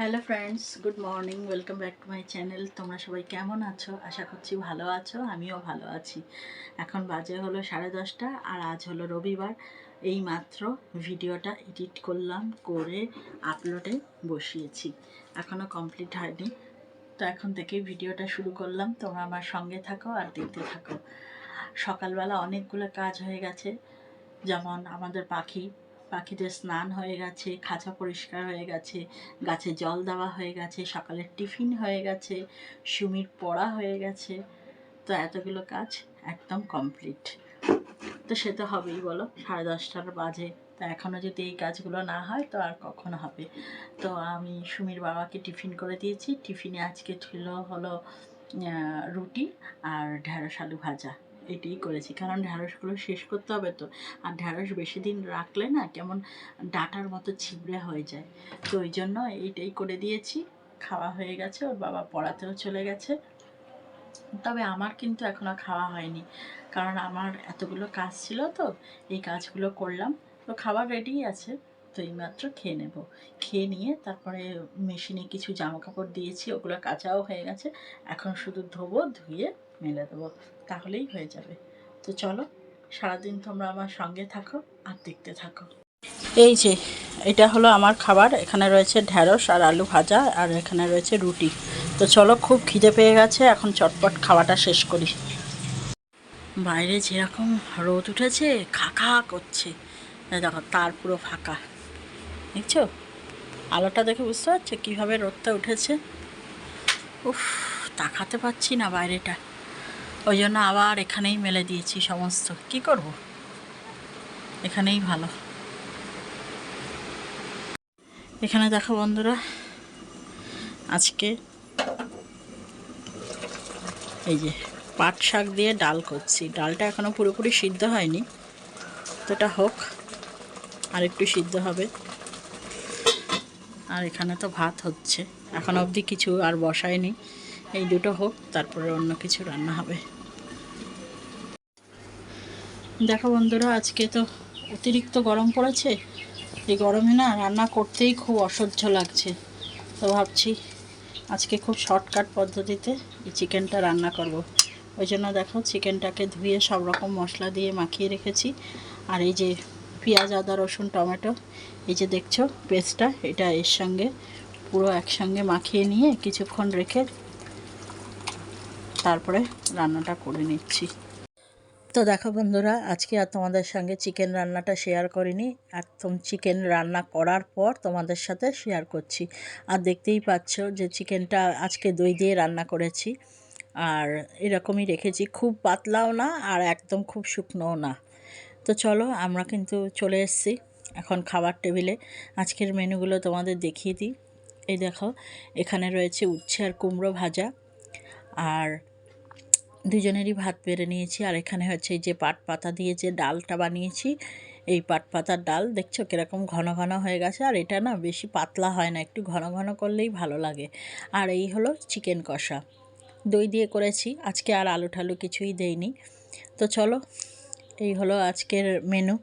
Hello friends good morning welcome back to my channel তোমরা সবাই কেমন আছো? আশা করছি ভালো আছো। আমিও ভালো আছি। এখন বাজে হলো সাড়ে দশটা আর আজ হলো রবিবার। এই মাত্র ভিডিওটা এডিট করলাম, করে আপলোডে বসিয়েছি। এখনও কমপ্লিট হয়নি। তো এখন থেকেই ভিডিওটা শুরু করলাম। তোমরা আমার সঙ্গে থাকো আর দেখতে থাকো। সকালবেলা অনেকগুলো কাজ হয়ে গেছে। যেমন আমাদের পাখি পাখিদের স্নান হয়ে গেছে, খাঁচা পরিষ্কার হয়ে গেছে, গাছে জল দেওয়া হয়ে গেছে, সকালের টিফিন হয়ে গেছে, সুমির পড়া হয়ে গেছে। তো এতগুলো কাজ একদম কমপ্লিট। তো সে তো হবেই বলো, সাড়ে দশটার বাজে। তা এখনও যদি এই কাজগুলো না হয়, তো আর কখনো হবে? তো আমি সুমির বাবাকে টিফিন করে দিয়েছি। টিফিনে আজকে ছিল হলো রুটি আর ঢেঁড়স আলু ভাজা। এটাই করেছি। কারণ ঢ্যাঁড়সগুলো শেষ করতে হবে তো। আর ঢ্যাঁড়স বেশি দিন রাখলে না কেমন ডাটার মতো ছিবড়ে হয়ে যায়। তো ওই জন্য এইটাই করে দিয়েছি। খাওয়া হয়ে গেছে, ওর বাবা পড়াতেও চলে গেছে। তবে আমার কিন্তু এখনও খাওয়া হয়নি। কারণ আমার এতগুলো কাজ ছিল তো, এই কাজগুলো করলাম। তো খাবার রেডি আছে, তো এইমাত্র খেয়ে নেব। খেয়ে নিয়ে তারপরে মেশিনে কিছু জামা কাপড় দিয়েছি, ওগুলো কাচাও হয়ে গেছে। এখন শুধু ধোবো, ধুয়ে মেলে দেবো তাহলেই হয়ে যাবে। তো চলো, সারাদিন তোমরা আমার সঙ্গে থাকো আর দেখতে থাকো। এই যে, এটা হলো আমার খাবার, এখানে রয়েছে ঢ্যাঁড়স আর আলু ভাজা আর এখানে রয়েছে রুটি। তো চলো, খুব খিদে পেয়ে গেছে, এখন চটপট খাওয়াটা শেষ করি। বাইরে যেরকম রোদ উঠেছে, খা খা করছে। দেখো, তার পুরো ফাঁকা। দেখছ? আলোটা দেখে বুঝতে পারছ কীভাবে রোদটা উঠেছে? উফ, তাকাতে পাচ্ছি না বাইরেটা। ওই জন্য আবার এখানেই মেলে দিয়েছি সমস্ত। কি করব? এখানেই ভালো। এখানে দেখো বন্ধুরা, আজকে এই যে পাট শাক দিয়ে ডাল করছি। ডালটা এখনও পুরোপুরি সিদ্ধ হয়নি। তো এটা হোক, আর একটু সিদ্ধ হবে। আর এখানে তো ভাত হচ্ছে। এখন অবধি কিছু আর বসায়নি। এই দুটো হোক, তারপরে অন্য কিছু রান্না হবে। দেখো বন্ধুরা, আজকে তো অতিরিক্ত গরম পড়েছে। এই গরমে না রান্না করতেই খুব অসহ্য লাগছে। তো ভাবছি আজকে খুব শর্টকাট পদ্ধতিতে এই চিকেনটা রান্না করব। ওই জন্য দেখো চিকেনটাকে ধুয়ে সব রকম মশলা দিয়ে মাখিয়ে রেখেছি। আর এই যে পেঁয়াজ, আদা, রসুন, টমেটো, এই যে দেখছ, পেস্টটা, এটা এর সঙ্গে পুরো একসঙ্গে মাখিয়ে নিয়ে কিছুক্ষণ রেখে তারপরে রান্নাটা করে নিচ্ছি। তো দেখো বন্ধুরা, আজকে আর তোমাদের সঙ্গে চিকেন রান্নাটা শেয়ার করিনি। একদম চিকেন রান্না করার পর তোমাদের সাথে শেয়ার করছি। আর দেখতেই পাচ্ছ যে চিকেনটা আজকে দই দিয়ে রান্না করেছি। আর এরকমই রেখেছি, খুব পাতলাও না আর একদম খুব শুকনোও না। তো চলো, আমরা কিন্তু চলে এসেছি এখন খাবার টেবিলে। আজকের মেনুগুলো তোমাদের দেখিয়ে দিই। এই দেখো, এখানে রয়েছে উচ্ছে আর কুমড়ো ভাজা। আর দুজনেরই ভাত বেড়ে নিয়েছি, আর এখানে হচ্ছে এই যে পাট পাতা দিয়ে যে ডালটা বানিয়েছি, এই পাট পাতার ডাল, দেখছ কীরকম ঘন ঘন হয়ে গেছে, আর এটা না বেশি পাতলা হয় না, একটু ঘন ঘন করলেই ভালো লাগে। আর এই হলো চিকেন কষা। দই দিয়ে করেছি, আজকে আর আলু ঠালু কিছুই দেইনি। তো চলো, এই হলো আজকের মেনু।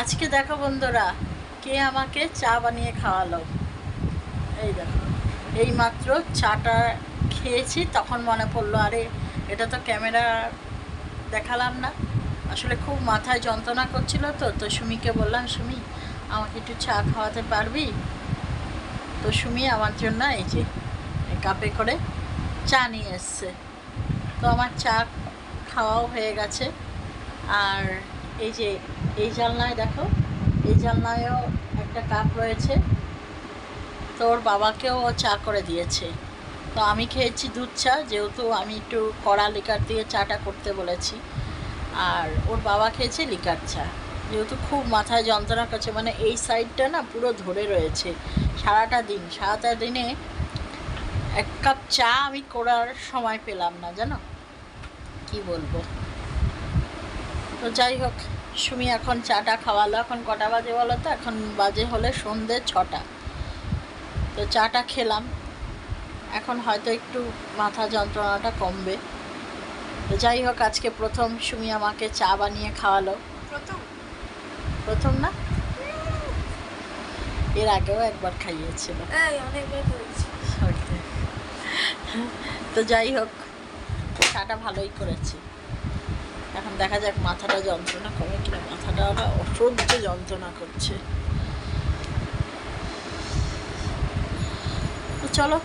আজকে দেখো বন্ধুরা, কে আমাকে চা বানিয়ে খাওয়ালো। এই দেখো এই মাত্র চাটা খেয়েছি, তখন মনে পড়ল, আরে, এটা তো ক্যামেরা দেখালাম না। আসলে খুব মাথায় যন্ত্রণা করছিল তো তো সুমিকে বললাম, সুমি, আমাকে একটু চা খাওয়াতে পারবি? তো সুমি আমার জন্য এই যে কাপে করে চা নিয়ে এসছে। তো আমার চা খাওয়াও হয়ে গেছে। আর এই যে, এই জানলায় দেখো, এই জানলায়ও একটা কাপ রয়েছে। তোর বাবাকেও ও চা করে দিয়েছে। তো আমি খেয়েছি দুধ চা, যেহেতু আমি একটু কড়া লিকার দিয়ে চাটা করতে বলেছি। আর ওর বাবা খেয়েছে লিকার চা। যেহেতু খুব মাথায় যন্ত্রণা করছে মানে এই সাইডটা না পুরো ধরে রয়েছে সারাটা দিন। সারাটা দিনে এক কাপ চা আমি করার সময় পেলাম না, জানো? কি বলব? তো যাই হোক, সুমি এখন চাটা খাওয়ালো। এখন কটা বাজে বলো তো? এখন বাজে হলে সন্ধে ছটা। তো চাটা খেলাম। এখন হয়তো একটু মাথা যন্ত্রণাটা কমবে। তো যাই হোক আজকে প্রথম সুমি আমাকে চা বানিয়ে খাওয়ালো। প্রথম? প্রথম না? এর আগেও একবার খাইয়েছিল। তো যাই হোক চাটা ভালোই করেছি। এখন দেখা যাক মাথাটা যন্ত্রণা কমে কিনা। মাথাটা ওটা অসহ্য যন্ত্রণা করছে। চলো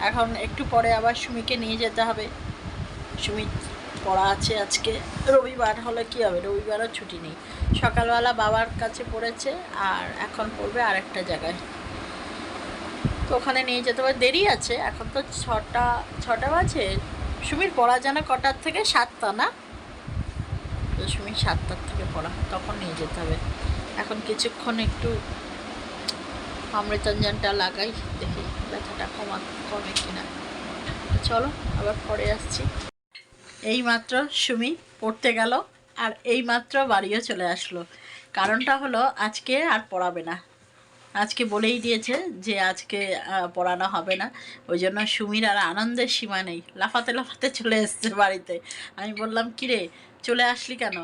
এখন একটু পরে আবার সুমিকে নিয়ে যেতে হবে। সুমি পড়া আছে আজকে। রবিবার হলে কি হবে? রবিবারও ছুটি নেই। সকালবেলা বাবার কাছে পড়েছে আর এখন পড়বে আরেকটা জায়গায়। তো ওখানে নিয়ে যেতে হবে। দেরি আছে। এখন তো ছটা ছটা বাজে। সুমির পড়া জানা কটার থেকে সাতটা না? তো সুমির সাতটার থেকে পড়া। তখন নিয়ে যেতে হবে। এখন কিছুক্ষণ একটু অমৃতাঞ্জনটা লাগাই। ব্যথাটা কমা, কমে কিনা। চলো, আবার পরে আসছি। এই মাত্র সুমি পড়তে গেল আর এই মাত্র বাড়িও চলে আসলো। কারণটা হলো আজকে আর পড়াবে না। আজকে বলেই দিয়েছে যে আজকে পড়ানো হবে না। ওই জন্য সুমির আর আনন্দের সীমা নেই। লাফাতে লাফাতে চলে এসছে বাড়িতে। আমি বললাম, কিরে, চলে আসলি কেন?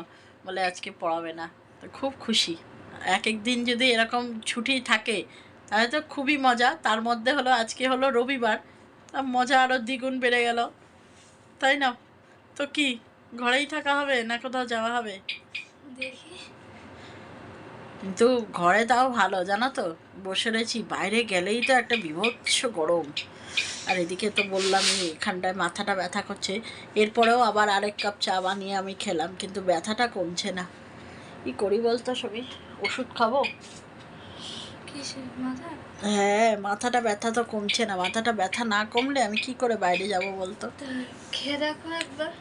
বলে, আজকে পড়াবে না। তো খুব খুশি। এক এক দিন যদি এরকম ছুটি থাকে তাহলে তো খুবই মজা। তার মধ্যে হলো আজকে হলো রবিবার। তা মজা আরও দ্বিগুণ বেড়ে গেল। তাই না? তো কি ঘরেই থাকা হবে না কোথাও যাওয়া হবে? দেখি। কিন্তু ঘরে তাও ভালো জানো তো? বসে রয়েছি বাইরে গেলেই তো একটা বিভৎস গরম। আর এদিকে তো বললাম এখানটায় মাথাটা ব্যথা করছে। এরপরেও আবার আরেক কাপ চা বানিয়ে আমি খেলাম কিন্তু ব্যথাটা কমছে না। কি করি বলতো সবই ওষুধ খাব? হ্যাঁ মাথাটা ব্যথা তো কমছে না। মাথাটা ব্যথা না কমলে আমি কি করে বাইরে যাব বলতো? খেয়ে দেখো একবার।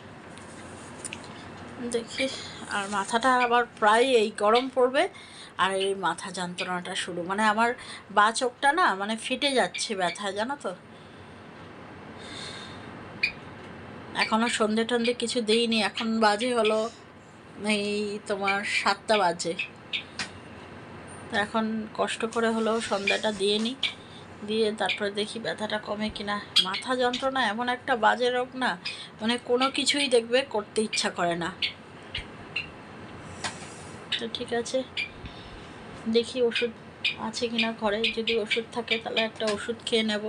দেখি। আর মাথাটা আবার প্রায় এই গরম পড়বে আর এই মাথা যন্ত্রণাটা শুরু। মানে আমার বা চোখটা না মানে ফেটে যাচ্ছে ব্যথা জানো তো? এখনও সন্ধে টন্ধে কিছু দিইনি। এখন বাজে হলো এই তোমার সাতটা বাজে। এখন কষ্ট করে হলেও সন্ধ্যাটা দিয়ে নিই। দিয়ে তারপরে দেখি ব্যথাটা কমে কিনা। মাথা যন্ত্রণা এমন একটা বাজে রোগ না মানে কোনো কিছুই দেখবে করতে ইচ্ছা করে না। তো ঠিক আছে, দেখি ওষুধ আছে কিনা ঘরে। যদি ওষুধ থাকে তাহলে একটা ওষুধ খেয়ে নেব।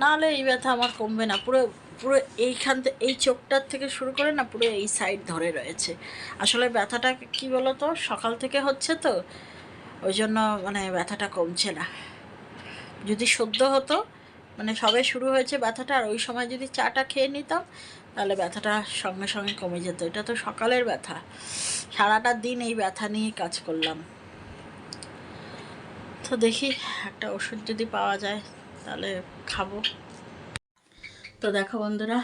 নাহলে এই ব্যথা আমার কমবে না। পুরো পুরো এইখান থেকে এই চোখটার থেকে শুরু করে না পুরো এই সাইড ধরে রয়েছে। আসলে ব্যথাটা কি বলো তো সকাল থেকে হচ্ছে তো ওই জন্য মানে ব্যথাটা কমছে না। যদি সদ্য হতো মানে সবে শুরু হয়েছে ব্যথাটা, আর ওই সময় যদি চাটা খেয়ে নিতাম, তাহলে ব্যথাটা সঙ্গে সঙ্গে কমে যেত। এটা তো সকালের ব্যথা। সারাটা দিন এই ব্যথা নিয়ে কাজ করলাম। তো দেখি, একটা ওষুধ যদি পাওয়া যায়, তাহলে খাব। তো দেখো বন্ধুরা,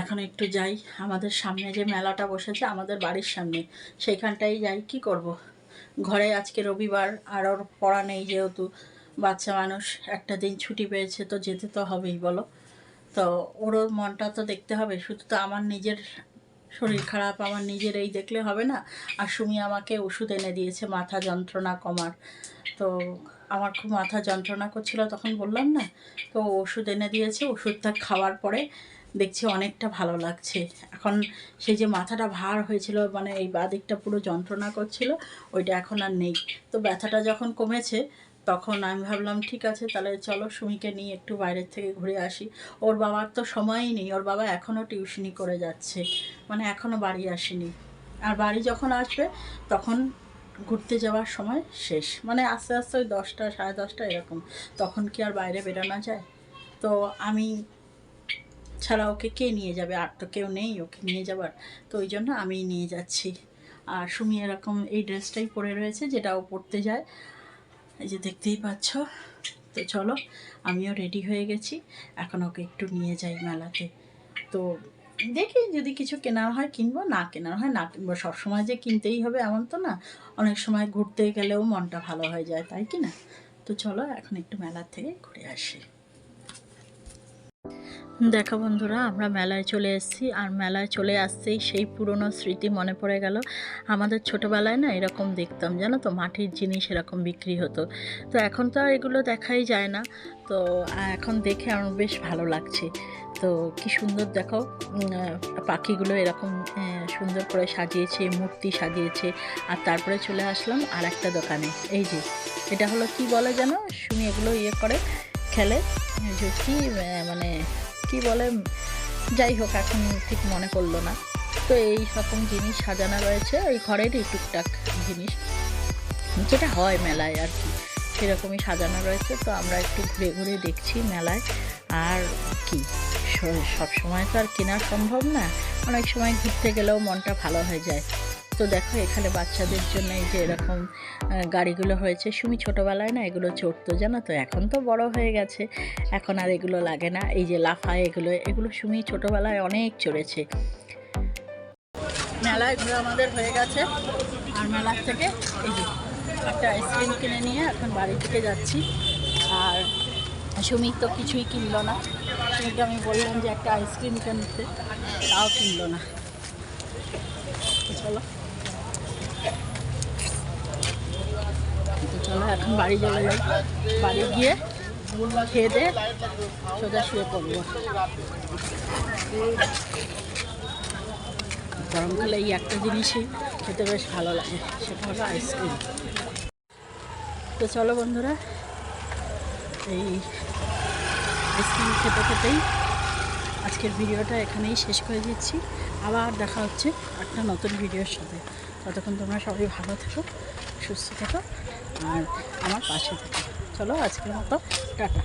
এখন একটু যাই। আমাদের সামনে যে মেলাটা বসেছে, আমাদের বাড়ির সামনে, সেইখানটাই যাই। কি করব। ঘরে আজকে রবিবার, আর ওর পড়া নেই যেহেতু, বাচ্চা মানুষ একটা দিন ছুটি পেয়েছে, তো যেতে তো হবেই, বলো। তো ওরও মনটা তো দেখতে হবে, শুধু তো আমার নিজের শরীর খারাপ, আমার নিজের এই দেখলে হবে না। আর সুমি আমাকে ওষুধ এনে দিয়েছে, মাথা যন্ত্রণা কমার। তো আমার খুব মাথা যন্ত্রণা করছিল, তখন বললাম না, তো ওষুধ এনে দিয়েছে, ওষুধটা খাওয়ার পরে দেখছি অনেকটা ভালো লাগছে। এখন সেই যে মাথাটা ভার হয়েছিল মানে এই বাদিকটা পুরো যন্ত্রণা করছিল, ওইটা এখন আর নেই। তো ব্যথাটা যখন কমেছে, তখন আমি ভাবলাম, ঠিক আছে, তাহলে চলো সুমিকে নিয়ে একটু বাইরের থেকে ঘুরে আসি। ওর বাবার তো সময়ই নেই, ওর বাবা এখনও টিউশনি করে যাচ্ছে মানে এখনও বাড়ি আসেনি। আর বাড়ি যখন আসবে, তখন ঘুরতে যাওয়ার সময় শেষ। মানে আস্তে আস্তে ওই দশটা, সাড়ে দশটা এরকম। তখন কি আর বাইরে বেরোনো যায়? তো আমি ছাড়া ওকে কে নিয়ে যাবে? আর তো কেউ নেই, ওকে নিয়ে যাবার। তো ওই জন্য আমি নিয়ে যাচ্ছি। আর সুমি এরকম এই ড্রেসটাই পরে রয়েছে, যেটা ও পরতে যায়। এই যে দেখতেই পাচ্ছ। তো চলো, আমিও রেডি হয়ে গেছি। এখন ওকে একটু নিয়ে যাই মেলাতে। তো দেখি যদি কিছু কেনার হয় কিনবো, না কেনার হয় না কিনবো। সবসময় যে কিনতেই হবে এমন তো না। অনেক সময় ঘুরতে গেলেও মনটা ভালো হয়ে যায়, তাই কি না? তো চলো, এখন একটু মেলার থেকে ঘুরে আসি। দেখো বন্ধুরা, আমরা মেলায় চলে এসেছি আর মেলায় চলে আসতেই সেই পুরনো স্মৃতি মনে পড়ে গেল। আমাদের ছোটোবেলায় না এরকম দেখতাম, জানো তো? মাটির জিনিস এরকম বিক্রি হতো। তো এখন তো আর এগুলো দেখাই যায় না। তো এখন দেখে আমার বেশ ভালো লাগছে। তো কি সুন্দর দেখো পাখিগুলো এরকম সুন্দর করে সাজিয়েছে, মূর্তি সাজিয়েছে। আর তারপরে চলে আসলাম আর একটা দোকানে। এই যে, এটা হলো কি বলে যেন শুনি এগুলো ইয়ে করে, খেলে। যে কি মানে কি বলে, যাই হোক, এখন ঠিক মনে পড়ল না। তো এই রকম জিনিস সাজানো রয়েছে, ওই ঘরেরই টুকটাক জিনিস। যেটা হয় মেলায় আর কি, সেরকমই সাজানো রয়েছে। তো আমরা একটু ঘুরে ঘুরে দেখছি মেলায়। আর কি সব সময় তো আর কেনা সম্ভব না। অনেক সময় ঘুরতে গেলেও মনটা ভালো হয়ে যায়। তো দেখো, এখানে বাচ্চাদের জন্য এই যে এরকম গাড়িগুলো হয়েছে। সুমি ছোটোবেলায় না এগুলো চড়তো, জানো তো? এখন তো বড় হয়ে গেছে। এখন আর এগুলো লাগে না। এই যে লাফায় এগুলো এগুলো সুমি ছোটোবেলায় অনেক চড়েছে। মেলায় ঘুরে আমাদের হয়ে গেছে। আর মেলার থেকে এই যে একটা আইসক্রিম কিনে নিয়ে এখন বাড়ি থেকে যাচ্ছি। আর সুমিত তো কিছুই কিনলো না। সুমিকে আমি বললাম যে একটা আইসক্রিম কিনতে, তাও কিনলো না। চলো। চলো এখন বাড়ি চলে যাই। বাড়ি গিয়ে খেয়ে দিয়ে সোজা শুয়ে পড়ব। গরমকালে এই একটা জিনিসই খেতে বেশ ভালো লাগে, সেটা হলো আইসক্রিম। তো চলো বন্ধুরা, এই আইসক্রিম খেতে খেতেই আজকের ভিডিওটা এখানেই শেষ করে দিচ্ছি। আবার দেখা হচ্ছে একটা নতুন ভিডিওর সাথে। ততক্ষণ তোমরা সবাই ভালো থেকো, সুস্থ থেকো। আর আমার পাশে চলো আজকের মতো টাটা।